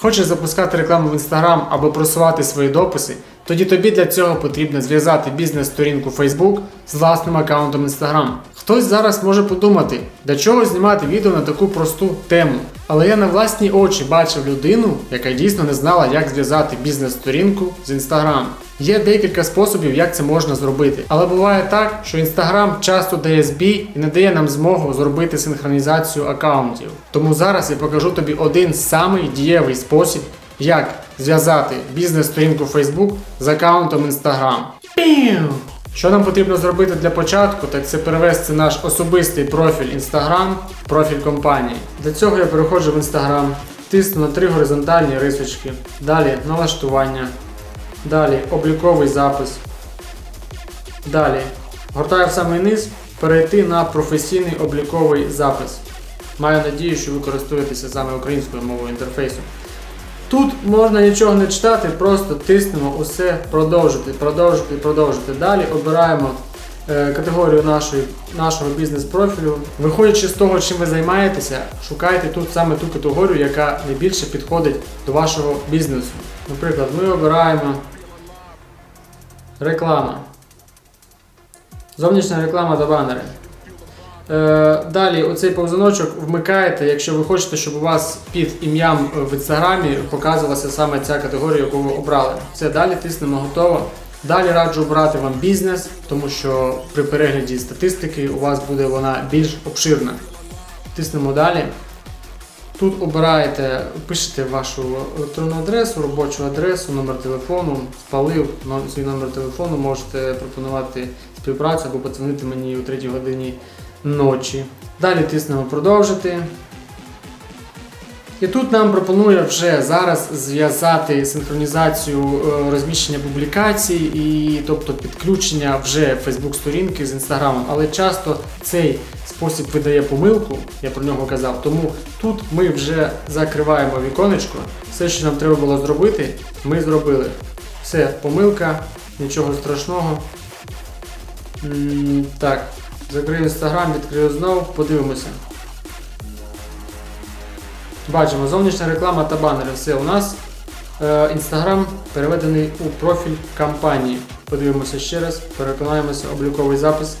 Хочеш запускати рекламу в Instagram або просувати свої дописи? Тоді тобі для цього потрібно зв'язати бізнес-сторінку Facebook з власним аккаунтом Instagram. Хтось зараз може подумати, для чого знімати відео на таку просту тему. Але я на власні очі бачив людину, яка дійсно не знала, як зв'язати бізнес-сторінку з Instagram. Є декілька способів, як це можна зробити. Але буває так, що Instagram часто дає збій і не дає нам змогу зробити синхронізацію аккаунтів. Тому зараз я покажу тобі один самий дієвий спосіб, як зв'язати бізнес-сторінку Facebook з аккаунтом Instagram. Піу! Що нам потрібно зробити для початку, так це перевести наш особистий профіль Instagram профіль компанії. Для цього я переходжу в Instagram, тисну на три горизонтальні рисочки, далі налаштування, далі обліковий запис. Далі гортаю в самий низ, перейти на професійний обліковий запис. Маю надію, що ви користуєтеся саме українською мовою інтерфейсу. Тут можна нічого не читати, просто тиснемо усе продовжити, продовжити, продовжити. Далі обираємо е, категорію нашої, нашого бізнес-профілю. Виходячи з того, чим ви займаєтеся, шукайте тут саме ту категорію, яка найбільше підходить до вашого бізнесу. Наприклад, ми обираємо реклама. Зовнішня реклама та банери. Е, далі оцей повзуночок вмикаєте, якщо ви хочете, щоб у вас під ім'ям в інстаграмі показувалася саме ця категорія, яку ви обрали. Все, далі тиснемо готово. Далі раджу обрати вам бізнес, тому що при перегляді статистики у вас буде вона більш обширна. Тиснемо далі. Тут обираєте, пишете вашу електронну адресу, робочу адресу, номер телефону, спалив свій номер телефону, можете пропонувати співпрацю або подзвонити мені о 3 годині ночі. Далі тиснемо продовжити. І тут нам пропонує вже зараз зв'язати синхронізацію е, розміщення публікацій, і, тобто підключення вже Facebook сторінки з Instagram. Але часто цей спосіб видає помилку, я про нього казав. Тому тут ми вже закриваємо віконечко. Все, що нам треба було зробити, ми зробили. Все, помилка, нічого страшного. М, Так, закрию інстаграм, відкрию знову, подивимося. Бачимо, зовнішня реклама та банери. Все, у нас інстаграм переведений у профіль компанії. Подивимося ще раз, переконаємося, обліковий запис.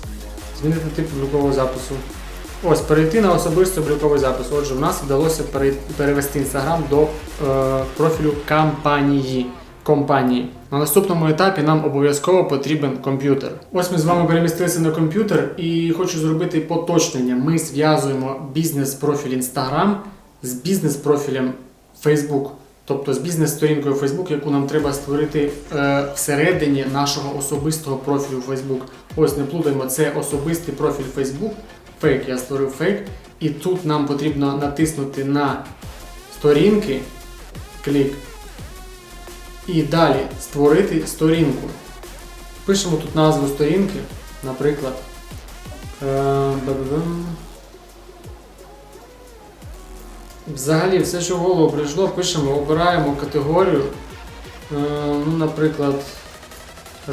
Змінити тип облікового запису. Ось, перейти на особистий обліковий запис. Отже, в нас вдалося перевести інстаграм до е, профілю компанії. Компанії. На наступному етапі нам обов'язково потрібен комп'ютер. Ось ми з вами перемістилися на комп'ютер і хочу зробити поточнення. Ми зв'язуємо бізнес-профіль Instagram з бізнес-профілем Facebook. Тобто з бізнес-сторінкою Facebook, яку нам треба створити е, всередині нашого особистого профілю Facebook. Ось не плутаємо, це особистий профіль Facebook. Фейк, я створив фейк. І тут нам потрібно натиснути на сторінки, клік. І далі створити сторінку. Пишемо тут назву сторінки, наприклад. Е. Взагалі, все, що в голову прийшло, пишемо, обираємо категорію, е, ну, наприклад,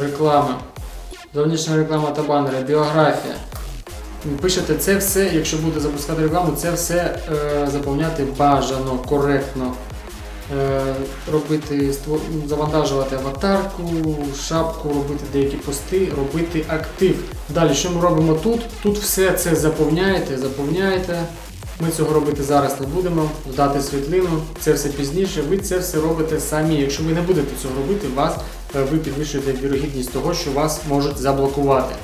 реклама, зовнішня реклама та банери, біографія. Пишете це все, якщо будете запускати рекламу, це все е, заповняти бажано, коректно. Е, робити, завантажувати аватарку, шапку, робити деякі пости, робити актив. Далі, що ми робимо тут? Тут все це заповняєте, заповняєте. Ми цього робити зараз не будемо, додати світлину, це все пізніше. Ви це все робите самі. Якщо ви не будете цього робити, вас е, ви підвищуєте вірогідність того, що вас можуть заблокувати.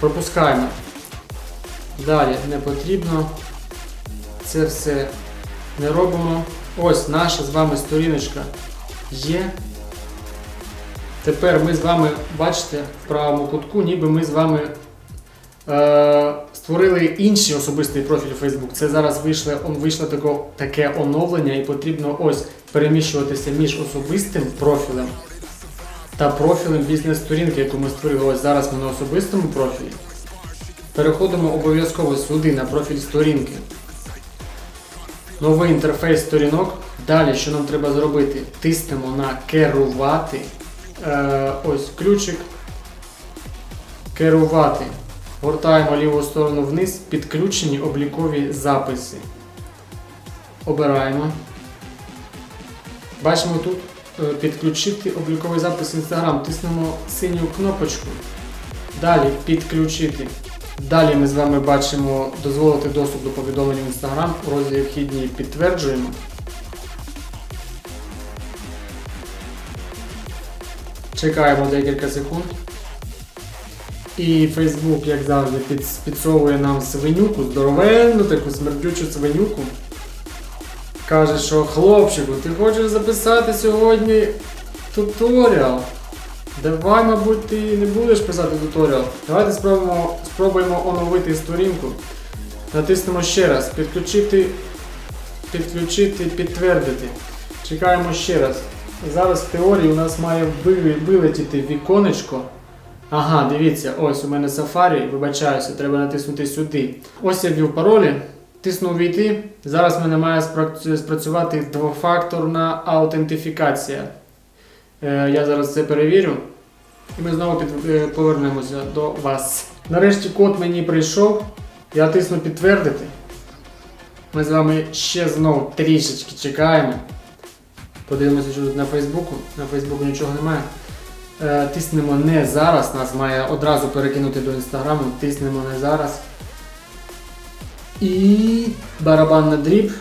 Пропускаємо. Далі не потрібно. Це все не робимо. Ось наша з вами сторіночка є. Тепер ми з вами, бачите, в правому кутку, ніби ми з вами е, створили інший особистий профіль у Facebook. Це зараз вийшло, он, вийшло тако, таке оновлення і потрібно ось переміщуватися між особистим профілем та профілем бізнес-сторінки, яку ми створили. Ось зараз ми на особистому профілі. Переходимо обов'язково сюди на профіль сторінки. Новий інтерфейс сторінок. Далі, що нам треба зробити? Тиснемо на керувати. Е, ось ключик. Керувати. Гортаємо ліву сторону вниз, підключені облікові записи. Обираємо. Бачимо тут е, підключити обліковий запис Instagram. Тиснемо синю кнопочку. Далі підключити. Далі ми з вами бачимо дозволити доступ до повідомлень в Instagram. У розділі вхідні підтверджуємо. Чекаємо декілька секунд. І Facebook, як завжди, під, підсовує нам свинюку, здоровенну таку смердючу свинюку. Каже, що хлопчику, ти хочеш записати сьогодні туторіал? Давай, мабуть, ти не будеш писати туторіал. Давайте спробуємо, спробуємо оновити сторінку. Натиснемо ще раз. Підключити, підключити, підтвердити. Чекаємо ще раз. Зараз в теорії у нас має вилетіти віконечко. Ага, дивіться, ось у мене Safari, вибачаюся, треба натиснути сюди. Ось я ввів паролі, тисну увійти. Зараз в мене має спрацювати двофакторна аутентифікація. Е, я зараз це перевірю. І ми знову під, е, повернемося до вас. Нарешті код мені прийшов. Я тисну підтвердити. Ми з вами ще знову трішечки чекаємо. Подивимося, що тут на Фейсбуку. На Фейсбуку нічого немає. Е, Тиснемо не зараз, нас має одразу перекинути до інстаграму, тиснемо не зараз. І барабан на дріб.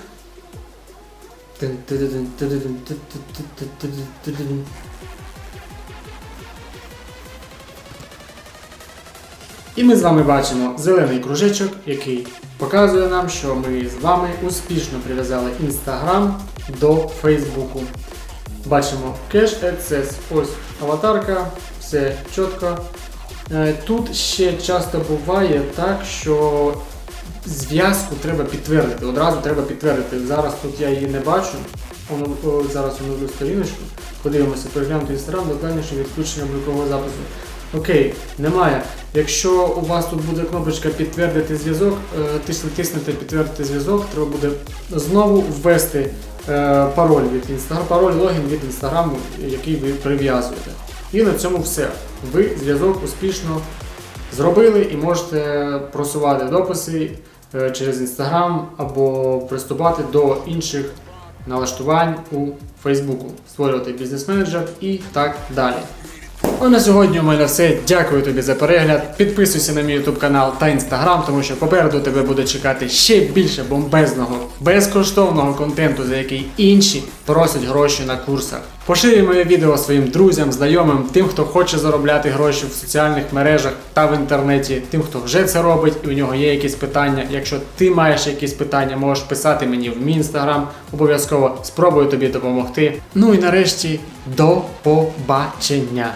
І ми з вами бачимо зелений кружечок, який показує нам, що ми з вами успішно прив'язали Instagram до Facebook. Бачимо кеш Access, ось аватарка, все чітко. Е, тут ще часто буває так, що зв'язку треба підтвердити. Одразу треба підтвердити. Зараз тут я її не бачу. Оно- о, зараз оновлю сторіночку. Подивимося, переглянути Instagram, докладніше відключення облікового запису. Окей, немає. Якщо у вас тут буде кнопочка підтвердити зв'язок, е, тиснете підтвердити зв'язок, треба буде знову ввести е, пароль від інстаграм, пароль логін від інстаграму, який ви прив'язуєте. І на цьому все. Ви зв'язок успішно зробили і можете просувати дописи через інстаграм або приступати до інших налаштувань у Фейсбуку, створювати бізнес-менеджер і так далі. А на сьогодні у мене все. Дякую тобі за перегляд. Підписуйся на мій YouTube канал та інстаграм, тому що попереду тебе буде чекати ще більше бомбезного, безкоштовного контенту, за який інші просять гроші на курсах. Поширюй моє відео своїм друзям, знайомим, тим, хто хоче заробляти гроші в соціальних мережах та в інтернеті, тим, хто вже це робить, і у нього є якісь питання. Якщо ти маєш якісь питання, можеш писати мені в мій інстаграм. Обов'язково спробую тобі допомогти. Ну і нарешті до побачення.